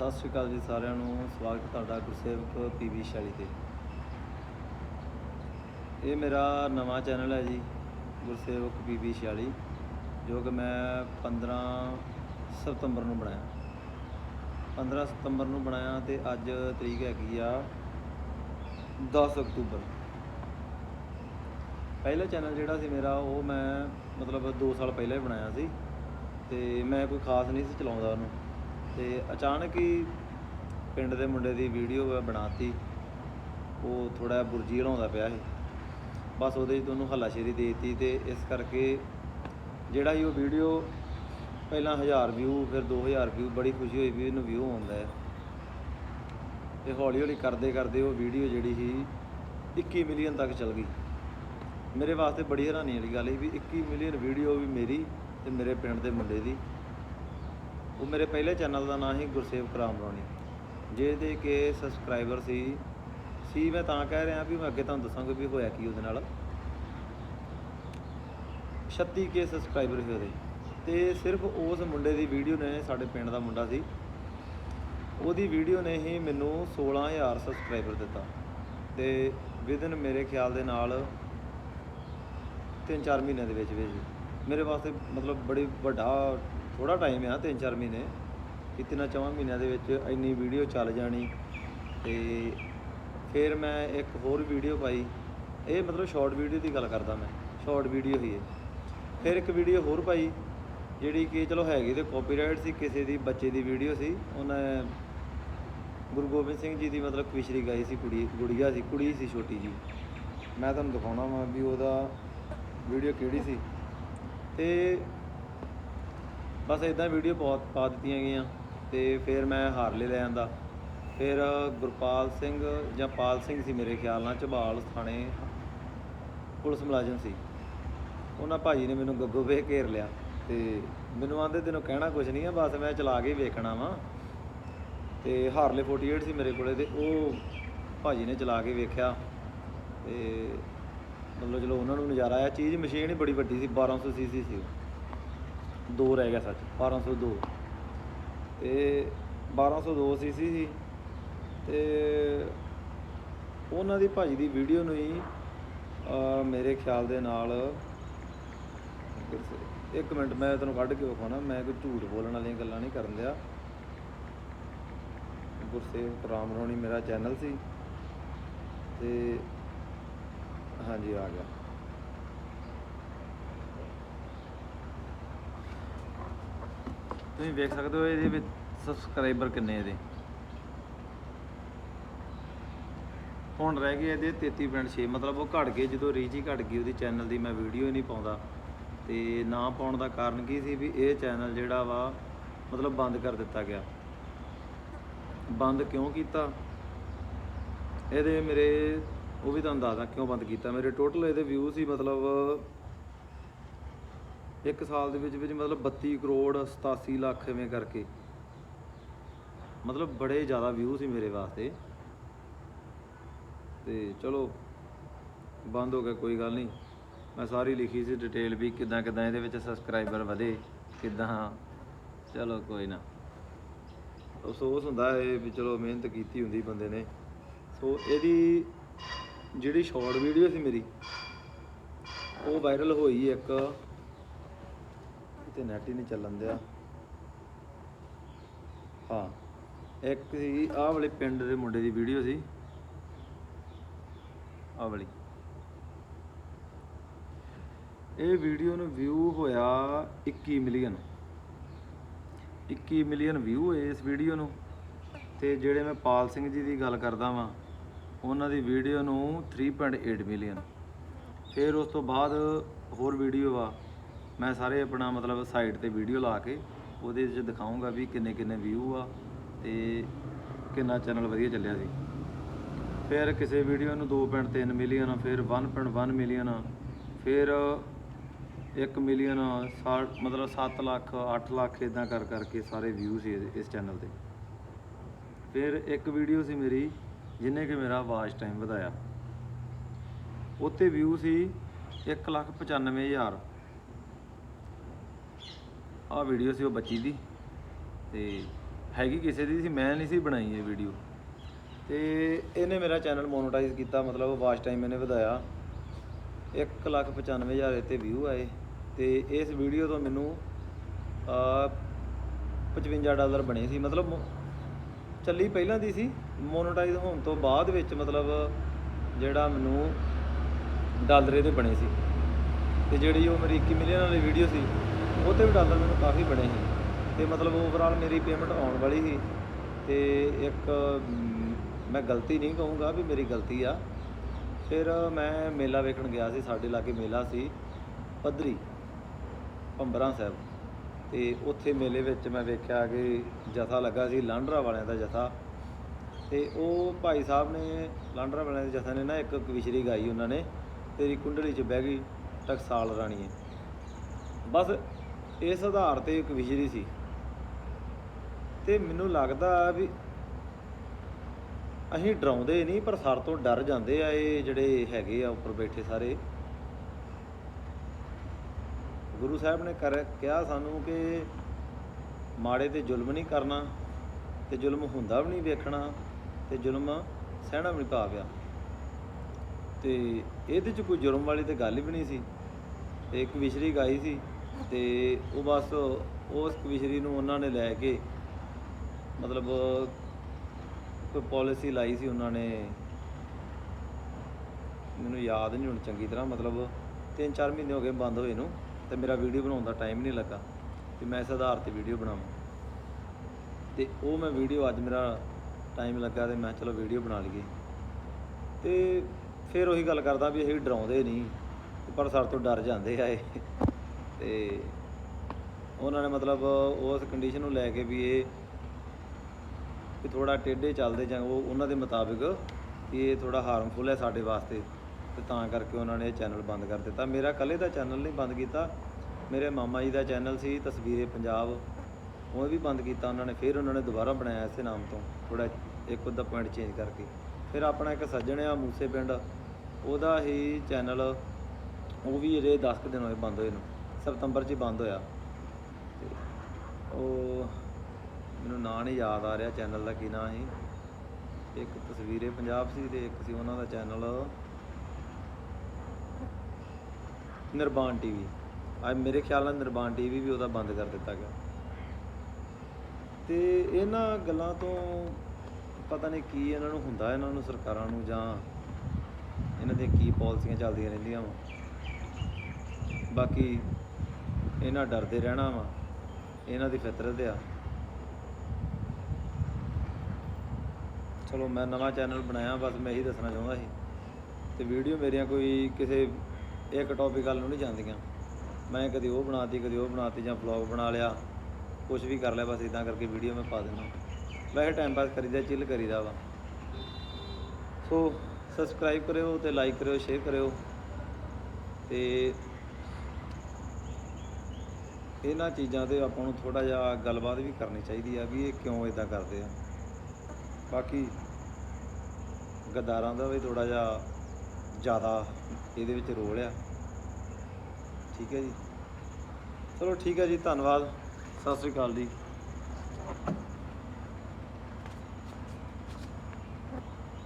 ਸਤਿ ਸ਼੍ਰੀ ਅਕਾਲ ਜੀ ਸਾਰਿਆਂ ਨੂੰ। ਸਵਾਗਤ ਤੁਹਾਡਾ ਗੁਰਸੇਵਕ ਪੀਵੀ ਸ਼ੈਲੀ ਤੇ। ਇਹ ਮੇਰਾ ਨਵਾਂ ਚੈਨਲ ਹੈ ਜੀ, ਗੁਰਸੇਵਕ ਪੀਵੀ ਸ਼ੈਲੀ, ਜੋ ਕਿ ਮੈਂ 15 ਸਤੰਬਰ ਨੂੰ ਬਣਾਇਆ। 15 ਸਤੰਬਰ ਨੂੰ ਬਣਾਇਆ ਤੇ ਅੱਜ ਤਰੀਕ ਹੈਗੀ ਆ 10 ਅਕਤੂਬਰ। ਪਹਿਲਾ ਚੈਨਲ ਜਿਹੜਾ ਸੀ ਮੇਰਾ, ਉਹ ਮੈਂ ਮਤਲਬ 2 ਸਾਲ ਪਹਿਲਾਂ ਹੀ ਬਣਾਇਆ ਸੀ, ਤੇ ਮੈਂ ਕੋਈ ਖਾਸ ਨਹੀਂ ਸੀ ਚਲਾਉਂਦਾ ਉਹਨੂੰ। ਤੇ ਅਚਾਨਕ ਹੀ ਪਿੰਡ ਦੇ ਮੁੰਡੇ ਦੀ ਵੀਡੀਓ ਬਣਾਤੀ। ਉਹ ਥੋੜਾ ਬੁਰਜੀ ਹਲਾਉਂਦਾ ਪਿਆ ਸੀ। ਬਸ ਉਹਦੇ 'ਚ ਤੁਹਾਨੂੰ ਹੱਲਾਸ਼ੇਰੀ ਦੇਤੀ ਤੇ ਇਸ ਕਰਕੇ ਜਿਹੜਾ ਹੀ ਉਹ ਵੀਡੀਓ ਪਹਿਲਾਂ 1000 ਵਿਊ ਫਿਰ 2000 ਵਿਊ ਬੜੀ ਖੁਸ਼ੀ ਹੋਈ ਵੀ ਇਹਨੂੰ ਵਿਊ ਆਉਂਦਾ ਹੈ। ਤੇ ਹੌਲੀ ਹੌਲੀ ਕਰਦੇ ਕਰਦੇ ਉਹ ਵੀਡੀਓ ਜਿਹੜੀ ਸੀ 21 ਮਿਲੀਅਨ ਤੱਕ ਚਲ ਗਈ। ਮੇਰੇ ਵਾਸਤੇ ਬੜੀ ਹੈਰਾਨੀ ਵਾਲੀ ਗੱਲ ਸੀ ਵੀ 21 ਮਿਲੀਅਨ ਵੀਡੀਓ ਵੀ ਮੇਰੀ ਤੇ ਮੇਰੇ ਪਿੰਡ ਦੇ ਮੁੰਡੇ ਦੀ। ਉਹ ਮੇਰੇ ਪਹਿਲੇ ਚੈਨਲ ਦਾ ਨਾਮ ਸੀ ਗੁਰਸੇਵ ਰਾਮਰੋਣੀ ਜਿਹਦੇ ਕਿ ਸਬਸਕ੍ਰਾਈਬਰ ਸੀ। ਸੀ ਮੈਂ ਤਾਂ ਕਹਿ ਰਿਹਾ ਵੀ ਮੈਂ ਅੱਗੇ ਤੁਹਾਨੂੰ ਦੱਸਾਂਗਾ ਵੀ ਹੋਇਆ ਕੀ ਉਹਦੇ ਨਾਲ। 36 ਕੇ ਸਬਸਕ੍ਰਾਈਬਰ ਸੀ ਉਹਦੇ। ਤੇ ਸਿਰਫ ਉਸ ਮੁੰਡੇ ਦੀ ਵੀਡੀਓ ਨੇ, ਸਾਡੇ ਪਿੰਡ ਦਾ ਮੁੰਡਾ ਸੀ। ਉਹਦੀ ਵੀਡੀਓ ਨੇ ਹੀ ਮੈਨੂੰ 16000 ਸਬਸਕ੍ਰਾਈਬਰ ਦਿੱਤਾ। ਤੇ ਵਿਦਨ ਮੇਰੇ ਖਿਆਲ ਦੇ ਨਾਲ 3-4 ਮਹੀਨਿਆਂ ਦੇ ਵਿੱਚ ਵਿੱਚ ਮੇਰੇ ਵਾਸਤੇ ਮਤਲਬ ਬੜੀ ਵੱਡਾ ਥੋੜਾ ਟਾਈਮ ਆ 3-4 ਮਹੀਨੇ। ਕਿ ਤਿੰਨਾਂ ਚੌਵਾਂ ਮਹੀਨਿਆਂ ਦੇ ਵਿੱਚ ਇੰਨੀ ਵੀਡੀਓ ਚੱਲ ਜਾਣੀ ਤੇ ਫਿਰ ਮੈਂ ਇੱਕ ਹੋਰ ਵੀਡੀਓ ਪਾਈ। ਇਹ ਮਤਲਬ ਸ਼ਾਰਟ ਵੀਡੀਓ ਦੀ ਗੱਲ ਕਰਦਾ ਮੈਂ ਸ਼ਾਰਟ ਵੀਡੀਓ ਹੀ ਹੈ ਫਿਰ ਇੱਕ ਵੀਡੀਓ ਹੋਰ ਪਾਈ, ਜਿਹੜੀ ਕਿ ਚਲੋ ਹੈਗੀ ਤੇ ਕਾਪੀਰਾਈਟ ਸੀ, ਕਿਸੇ ਦੀ, ਬੱਚੇ ਦੀ ਵੀਡੀਓ ਸੀ। ਉਹਨੇ ਗੁਰੂ ਗੋਬਿੰਦ ਸਿੰਘ ਜੀ ਦੀ ਮਤਲਬ ਕਵਿਸ਼ਰੀ ਗਾਈ ਸੀ, ਕੁੜੀ, ਗੁੜੀਆ ਸੀ, ਕੁੜੀ ਸੀ ਛੋਟੀ ਜੀ ਮੈਂ ਤੁਹਾਨੂੰ ਦਿਖਾਉਣਾ ਵਾ ਵੀ ਉਹਦਾ ਵੀਡੀਓ ਕਿਹੜੀ ਸੀ। ਤੇ ਬਸ ਇਦਾਂ ਵੀਡੀਓ ਬਹੁਤ ਪਾ ਦਿੱਤੀਆਂ ਗਈਆਂ ਤੇ ਫਿਰ ਮੈਂ ਹਾਰਲੇ ਲੈ ਆਂਦਾ। ਫਿਰ ਗੁਰਪਾਲ ਸਿੰਘ ਜਾਂ ਪਾਲ ਸਿੰਘ ਸੀ ਮੇਰੇ ਖਿਆਲ ਨਾਲ, ਝਬਾਲ ਥਾਣੇ ਪੁਲਿਸ ਮੁਲਾਜ਼ਮ ਸੀ। ਉਹਨਾਂ ਭਾਜੀ ਨੇ ਮੈਨੂੰ ਗੱਗੋ ਵੇਖ ਘੇਰ ਲਿਆ ਤੇ ਮੈਨੂੰ ਆਂਦੇ, ਤੈਨੂੰ ਕਹਿਣਾ ਕੁਝ ਨਹੀਂ ਆ, ਬਸ ਮੈਂ ਚਲਾ ਕੇ ਵੇਖਣਾ ਵਾਂ। ਤੇ ਹਾਰਲੇ 48 ਸੀ ਮੇਰੇ ਕੋਲੇ ਤੇ ਉਹ ਭਾਜੀ ਨੇ ਚਲਾ ਕੇ ਵੇਖਿਆ ਤੇ ਮਤਲਬ ਚਲੋ ਉਹਨਾਂ ਨੂੰ ਨਜ਼ਾਰਾ ਆਇਆ। ਚੀਜ਼ ਮਸ਼ੀਨ ਹੀ ਬੜੀ ਵੱਡੀ ਸੀ 1200 ਸੀਸੀ ਸੀ ਉਹ। ਦੋ ਰਹਿ ਗਿਆ ਸੱਚ 1202 ਤੇ 1202 ਸੀਸੀ ਸੀ ਤੇ ਉਹਨਾਂ ਦੀ ਭਾਜੀ ਦੀ ਵੀਡੀਓ ਨੂੰ ਹੀ ਮੇਰੇ ਖਿਆਲ ਦੇ ਨਾਲ, ਇੱਕ ਮਿੰਟ, ਮੈਂ ਤੈਨੂੰ ਕੱਢ ਕੇ ਵਿਖਾਉਣਾ, ਮੈਂ ਕੋਈ ਝੂਠ ਬੋਲਣ ਵਾਲੀਆਂ ਗੱਲਾਂ ਨਹੀਂ ਕਰਨ ਦਿਆ। ਗੁਰਸੇਵ ਰਾਮ ਰੋਣੀ ਮੇਰਾ ਚੈਨਲ ਸੀ। ਤੇ ਹਾਂਜੀ, ਆ ਗਿਆ। ਤੁਸੀਂ ਵੇਖ ਸਕਦੇ ਹੋ ਇਹਦੇ ਵਿੱਚ ਸਬਸਕ੍ਰਾਈਬਰ ਕਿੰਨੇ ਇਹਦੇ। ਹੁਣ ਰਹਿ ਗਏ ਇਹਦੇ 33.6 ਮਤਲਬ ਉਹ ਘਟ ਗਏ, ਜਦੋਂ ਰੀਚ ਹੀ ਘਟ ਗਈ ਉਹਦੀ ਚੈਨਲ ਦੀ, ਮੈਂ ਵੀਡੀਓ ਹੀ ਨਹੀਂ ਪਾਉਂਦਾ। ਤੇ ਨਾ ਪਾਉਣ ਦਾ ਕਾਰਨ ਕੀ ਸੀ ਵੀ ਇਹ ਚੈਨਲ ਜਿਹੜਾ ਵਾ, ਮਤਲਬ ਬੰਦ ਕਰ ਦਿੱਤਾ ਗਿਆ। ਬੰਦ ਕਿਉਂ ਕੀਤਾ? ਇਹਦੇ ਮੇਰੇ, ਉਹ ਵੀ ਤੁਹਾਨੂੰ ਦੱਸਦਾ ਕਿਉਂ ਬੰਦ ਕੀਤਾ? ਮੇਰੇ ਟੋਟਲ ਇਹਦੇ ਵਿਊ ਸੀ ਮਤਲਬ ਇੱਕ ਸਾਲ ਦੇ ਵਿੱਚ ਵਿੱਚ ਮਤਲਬ 32 ਕਰੋੜ 87 ਲੱਖ ਐਵੇਂ ਕਰਕੇ। ਮਤਲਬ ਬੜੇ ਜ਼ਿਆਦਾ ਵਿਊ ਸੀ ਮੇਰੇ ਵਾਸਤੇ। ਤੇ ਚਲੋ, ਬੰਦ ਹੋ ਗਿਆ, ਕੋਈ ਗੱਲ ਨਹੀਂ। ਮੈਂ ਸਾਰੀ ਲਿਖੀ ਸੀ ਡਿਟੇਲ ਵੀ, ਕਿਦਾਂ ਕਿਦਾਂ ਇਹਦੇ ਵਿੱਚ ਸਬਸਕ੍ਰਾਈਬਰ ਵਧੇ, ਕਿਦਾਂ। ਚਲੋ ਕੋਈ ਨਾ। ਅਫਸੋਸ ਹੁੰਦਾ ਹੈ ਵੀ ਚਲੋ ਮਿਹਨਤ ਕੀਤੀ ਹੁੰਦੀ ਬੰਦੇ ਨੇ। ਸੋ ਇਹਦੀ ਜਿਹੜੀ ਸ਼ਾਰਟ ਵੀਡੀਓ ਸੀ ਮੇਰੀ, ਉਹ ਵਾਇਰਲ ਹੋਈ ਇੱਕ ਕਿਤੇ ਨੈਟ ਹੀ ਨਹੀਂ ਚੱਲਣ ਦਿਆ। ਹਾਂ, ਇੱਕ ਸੀ ਆਹ ਵਾਲੇ ਪਿੰਡ ਦੇ ਮੁੰਡੇ ਦੀ ਵੀਡੀਓ ਸੀ। ਆਹ ਵਾਲੀ। ਇਹ ਵੀਡੀਓ ਨੂੰ ਵਿਊ ਹੋਇਆ 21 ਮਿਲੀਅਨ 21 ਮਿਲੀਅਨ ਵਿਊ ਹੋਏ ਇਸ ਵੀਡੀਓ ਨੂੰ। ਤੇ ਜਿਹੜੇ ਮੈਂ ਪਾਲ ਸਿੰਘ ਜੀ ਦੀ ਗੱਲ ਕਰਦਾ ਵਾਂ, ਉਹਨਾਂ ਦੀ ਵੀਡੀਓ ਨੂੰ 3.8 ਮਿਲੀਅਨ ਫਿਰ ਉਸ ਤੋਂ ਬਾਅਦ ਹੋਰ ਵੀਡੀਓ ਆ। ਮੈਂ ਸਾਰੇ ਆਪਣਾ ਮਤਲਬ ਸਾਈਟ ਤੇ ਵੀਡੀਓ ਲਾ ਕੇ ਉਹਦੇ ਵਿੱਚ ਦਿਖਾਉਂਗਾ ਵੀ ਕਿੰਨੇ ਕਿੰਨੇ ਵਿਊ ਆ ਤੇ ਕਿੰਨਾ ਚੈਨਲ ਵਧੀਆ ਚੱਲਿਆ ਸੀ। ਫਿਰ ਕਿਸੇ ਵੀਡੀਓ ਨੂੰ 2.3 ਮਿਲੀਅਨ ਫਿਰ 1.1 ਮਿਲੀਅਨ ਫਿਰ 1 ਮਿਲੀਅਨ ਮਤਲਬ 7 ਲੱਖ 8 ਲੱਖ ਇਦਾਂ ਕਰ ਕਰਕੇ ਸਾਰੇ ਵਿਊ ਸੀ ਇਸ ਚੈਨਲ ਤੇ। ਫਿਰ ਇੱਕ ਵੀਡੀਓ ਸੀ ਮੇਰੀ ਜਿਹਨੇ ਕਿ ਮੇਰਾ ਵਾਚ ਟਾਈਮ ਵਧਾਇਆ। ਉੱਤੇ ਵਿਊ ਸੀ 195000 ਆਹ ਵੀਡੀਓ ਸੀ ਉਹ ਬੱਚੀ ਦੀ ਤੇ ਹੈਗੀ ਕਿਸੇ ਦੀ ਸੀ, ਮੈਂ ਨਹੀਂ ਸੀ ਬਣਾਈ ਇਹ ਵੀਡੀਓ ਤੇ ਇਹਨੇ ਮੇਰਾ ਚੈਨਲ ਮੋਨੋਟਾਈਜ਼ ਕੀਤਾ, ਮਤਲਬ ਵਾਚ ਟਾਈਮ ਇਹਨੇ ਵਧਾਇਆ। 195000 ਤੇ ਵਿਊ ਆਏ ਤੇ ਇਸ ਵੀਡੀਓ ਤੋਂ ਮੈਨੂੰ ਆ 55 ਡਾਲਰ ਬਣੇ ਸੀ। ਮਤਲਬ ਚੱਲੀ ਪਹਿਲਾਂ ਦੀ ਸੀ ਮੋਨੋਟਾਈਜ਼ ਹੋਣ ਤੋਂ ਬਾਅਦ ਵਿੱਚ ਮਤਲਬ ਜਿਹੜਾ ਮੈਨੂੰ ਡਾਲਰ ਇਹਦੇ ਬਣੇ ਸੀ। ਤੇ ਜਿਹੜੀ ਉਹ ਮੇਰੀ 21 ਮਿਲੀਅਨ ਵਾਲੀ ਵੀਡੀਓ ਸੀ ਉਹ ਤੇ ਵੀ ਡਾਲਰ ਮੈਨੂੰ ਕਾਫੀ ਬਣੇ ਸੀ। ਅਤੇ ਮਤਲਬ ਓਵਰਆਲ ਮੇਰੀ ਪੇਮੈਂਟ ਆਉਣ ਵਾਲੀ ਸੀ। ਅਤੇ ਇੱਕ ਮੈਂ ਗਲਤੀ ਨਹੀਂ ਕਹੂੰਗਾ ਵੀ ਮੇਰੀ ਗਲਤੀ ਆ। ਫਿਰ ਮੈਂ ਮੇਲਾ ਵੇਖਣ ਗਿਆ ਸੀ, ਸਾਡੇ ਲਾਗੇ ਮੇਲਾ ਸੀ, ਪੱਧਰੀ, ਭੰਬਰਾਂ ਸਾਹਿਬ। ਤੇ ਉੱਥੇ ਮੇਲੇ ਵਿੱਚ ਮੈਂ ਵੇਖਿਆ ਕਿ ਜਥਾ ਲੱਗਾ ਸੀ, ਲਾਂਡਰਾ ਵਾਲਿਆਂ ਦਾ ਜਥਾ। ਤੇ ਉਹ ਭਾਈ ਸਾਹਿਬ ਨੇ, ਲਾਂਡਰਾ ਵਾਲਿਆਂ ਦੇ ਜਥਾ ਨੇ ਨਾ, ਇੱਕ ਕਵਿਸ਼ਰੀ ਗਾਈ ਉਹਨਾਂ ਨੇ, ਤੇਰੀ ਕੁੰਡਲੀ 'ਚ ਬਹਿ ਗਈ, ਟਕਸਾਲ ਰਾਣੀਏ ਬਸ ਇਸ ਆਧਾਰ ਤੇ ਇੱਕ ਵਿਸ਼ਰੀ ਸੀ। ਤੇ ਮੈਨੂੰ ਲੱਗਦਾ ਵੀ ਅਸੀਂ ਡਰਾਉਂਦੇ ਨਹੀਂ, ਪਰ ਸਰ ਤੋਂ ਡਰ ਜਾਂਦੇ ਆ ਇਹ ਜਿਹੜੇ ਹੈਗੇ ਆ ਉੱਪਰ ਬੈਠੇ ਸਾਰੇ। ਗੁਰੂ ਸਾਹਿਬ ਨੇ ਕਰ, ਕਿਹਾ ਸਾਨੂੰ ਕਿ ਮਾੜੇ ਤੇ ਜ਼ੁਲਮ ਨਹੀਂ ਕਰਨਾ, ਤੇ ਜ਼ੁਲਮ ਹੁੰਦਾ ਵੀ ਨਹੀਂ ਵੇਖਣਾ, ਤੇ ਜ਼ੁਲਮ ਸਹਿਣਾ ਵੀ ਨਹੀਂ ਪਾਵਿਆ ਤੇ ਇਹਦੇ ਚ ਕੋਈ ਜ਼ੁਲਮ ਵਾਲੀ ਤੇ ਗੱਲ ਹੀ ਵੀ ਨਹੀਂ ਸੀ। ਤੇ ਇੱਕ ਵਿਸ਼ਰੀ ਗਾਈ ਸੀ। ਤੇ ਉਹ ਬਸ ਉਸ ਵਿਸ਼ਰੀ ਨੂੰ ਉਹਨਾਂ ਨੇ ਲੈ ਕੇ ਮਤਲਬ ਕੋਈ ਪਾਲਿਸੀ ਲਾਈ ਸੀ ਉਹਨਾਂ ਨੇ। ਮੈਨੂੰ ਯਾਦ ਨਹੀਂ ਹੁਣ ਚੰਗੀ ਤਰ੍ਹਾਂ, ਮਤਲਬ 3-4 ਮਹੀਨੇ ਹੋ ਗਏ ਬੰਦ ਹੋਏ ਨੂੰ ਤੇ ਮੇਰਾ ਵੀਡੀਓ ਬਣਾਉਣ ਦਾ ਟਾਈਮ ਨਹੀਂ ਲੱਗਾ ਤੇ ਮੈਂ ਇਸ ਆਧਾਰ ਤੇ ਵੀਡੀਓ ਬਣਾਵਾਂ। ਤੇ ਉਹ ਮੈਂ ਵੀਡੀਓ ਅੱਜ ਮੇਰਾ ਟਾਈਮ ਲੱਗਾ ਤੇ ਮੈਂ ਚਲੋ ਵੀਡੀਓ ਬਣਾ ਲਈਏ। ਤੇ ਫਿਰ ਉਹੀ ਗੱਲ ਕਰਦਾ ਵੀ ਅਸੀਂ ਡਰਾਉਂਦੇ ਨਹੀਂ, ਪਰ ਸਰ ਤੋਂ ਡਰ ਜਾਂਦੇ ਆ ਇਹ। ਤੇ ਉਹਨਾਂ ਨੇ ਮਤਲਬ ਉਸ ਕੰਡੀਸ਼ਨ ਨੂੰ ਲੈ ਕੇ ਵੀ ਇਹ ਕਿ ਥੋੜਾ ਟੇਢੇ ਚੱਲਦੇ ਜਾਂ ਉਹ ਉਹਨਾਂ ਦੇ ਮੁਤਾਬਿਕ ਵੀ ਇਹ ਥੋੜਾ ਹਾਰਮਫੁਲ ਹੈ ਸਾਡੇ ਵਾਸਤੇ ਤੇ ਤਾਂ ਕਰਕੇ ਉਹਨਾਂ ਨੇ ਇਹ ਚੈਨਲ ਬੰਦ ਕਰ ਦਿੱਤਾ। ਮੇਰਾ ਇਕੱਲੇ ਦਾ ਚੈਨਲ ਨਹੀਂ ਬੰਦ ਕੀਤਾ, ਮੇਰੇ ਮਾਮਾ ਜੀ ਦਾ ਚੈਨਲ ਸੀ ਤਸਵੀਰੇ ਪੰਜਾਬ, ਉਹ ਵੀ ਬੰਦ ਕੀਤਾ ਉਹਨਾਂ ਨੇ, ਫਿਰ ਉਹਨਾਂ ਨੇ ਦੁਬਾਰਾ ਬਣਾਇਆ ਇਸੇ ਨਾਮ ਤੋਂ ਥੋੜਾ ਇੱਕ ਉਹਦਾ ਪੁਆਇੰਟ ਚੇਂਜ ਕਰਕੇ। ਫਿਰ ਆਪਣਾ ਇੱਕ ਸੱਜਣ ਆ ਮੂਸੇ ਪਿੰਡ, ਉਹਦਾ ਹੀ ਚੈਨਲ ਉਹ ਵੀ ਇਹਦੇ 10 ਕੁ ਦਿਨ ਹੋਏ ਬੰਦ ਹੋਏ ਨੂੰ। ਸਤੰਬਰ 'ਚ ਹੀ ਬੰਦ ਹੋਇਆ। ਤੇ ਉਹ ਮੈਨੂੰ ਨਾਂ ਨਹੀਂ ਯਾਦ ਆ ਰਿਹਾ ਚੈਨਲ ਦਾ ਕੀ ਨਾਂ ਸੀ। ਇੱਕ ਤਸਵੀਰੇ ਪੰਜਾਬ ਸੀ ਤੇ ਇੱਕ ਸੀ ਉਹਨਾਂ ਦਾ ਚੈਨਲ ਨਿਰਬਾਨ ਟੀਵੀ। ਅੱਜ ਮੇਰੇ ਖਿਆਲ ਨਾਲ ਨਿਰਬਾਨ ਟੀਵੀ ਵੀ ਉਹਦਾ ਬੰਦ ਕਰ ਦਿੱਤਾ ਗਿਆ। ਤੇ ਇਹਨਾਂ ਗੱਲਾਂ ਤੋਂ ਪਤਾ ਨਹੀਂ ਕੀ ਇਹਨਾਂ ਨੂੰ ਹੁੰਦਾ ਇਹਨਾਂ ਨੂੰ ਸਰਕਾਰਾਂ ਨੂੰ ਜਾਂ ਇਹਨਾਂ ਦੀਆਂ ਕੀ ਪਾਲਿਸੀਆਂ ਚੱਲਦੀਆਂ ਰਹਿੰਦੀਆਂ ਵਾ। ਬਾਕੀ ਇਹਨਾਂ ਡਰਦੇ ਰਹਿਣਾ ਵਾ, ਇਹਨਾਂ ਦੀ ਫਿਤਰਤ ਆ। ਚਲੋ ਮੈਂ ਨਵਾਂ ਚੈਨਲ ਬਣਾਇਆ, ਬਸ ਮੈਂ ਇਹੀ ਦੱਸਣਾ ਚਾਹੁੰਦਾ ਸੀ ਤੇ ਵੀਡੀਓ ਮੇਰੀਆਂ ਕੋਈ ਕਿਸੇ ਇੱਕ ਟੌਪਿਕ ਵੱਲ ਨੂੰ ਨਹੀਂ ਜਾਂਦੀਆਂ। ਮੈਂ ਕਦੀ ਉਹ ਬਣਾਤੀ, ਕਦੀ ਉਹ ਬਣਾਤੀ ਜਾਂ ਵਲੌਗ ਬਣਾ ਲਿਆ ਕੁਝ ਵੀ ਕਰ ਲਿਆ, ਬਸ ਇਦਾਂ ਕਰਕੇ ਵੀਡੀਓ ਮੈਂ ਪਾ ਦਿੰਦਾ। ਵੈਸੇ ਟਾਈਮ ਪਾਸ ਕਰੀਦਾ ਚਿੱਲ ਕਰੀਦਾ ਵਾ। ਸੋ ਸਬਸਕ੍ਰਾਈਬ ਕਰਿਓ ਤੇ ਲਾਈਕ ਕਰਿਓ ਸ਼ੇਅਰ ਕਰਿਓ ਤੇ ਇਹਨਾਂ ਚੀਜ਼ਾਂ ਤੇ ਆਪਾਂ ਨੂੰ ਥੋੜਾ ਜਿਹਾ ਗੱਲਬਾਤ ਵੀ ਕਰਨੀ ਚਾਹੀਦੀ ਆ ਵੀ ਇਹ ਕਿਉਂ ਇਦਾਂ ਕਰਦੇ ਆ। ਬਾਕੀ ਗੱਦਾਰਾਂ ਦਾ ਵੀ ਥੋੜਾ ਜਿਹਾ ਜ਼ਿਆਦਾ ਇਹਦੇ ਵਿੱਚ ਰੋਲ ਆ। ਠੀਕ ਹੈ ਜੀ। ਚਲੋ ਠੀਕ ਹੈ ਜੀ, ਧੰਨਵਾਦ। ਸਤਿ ਸ੍ਰੀ ਅਕਾਲ ਜੀ।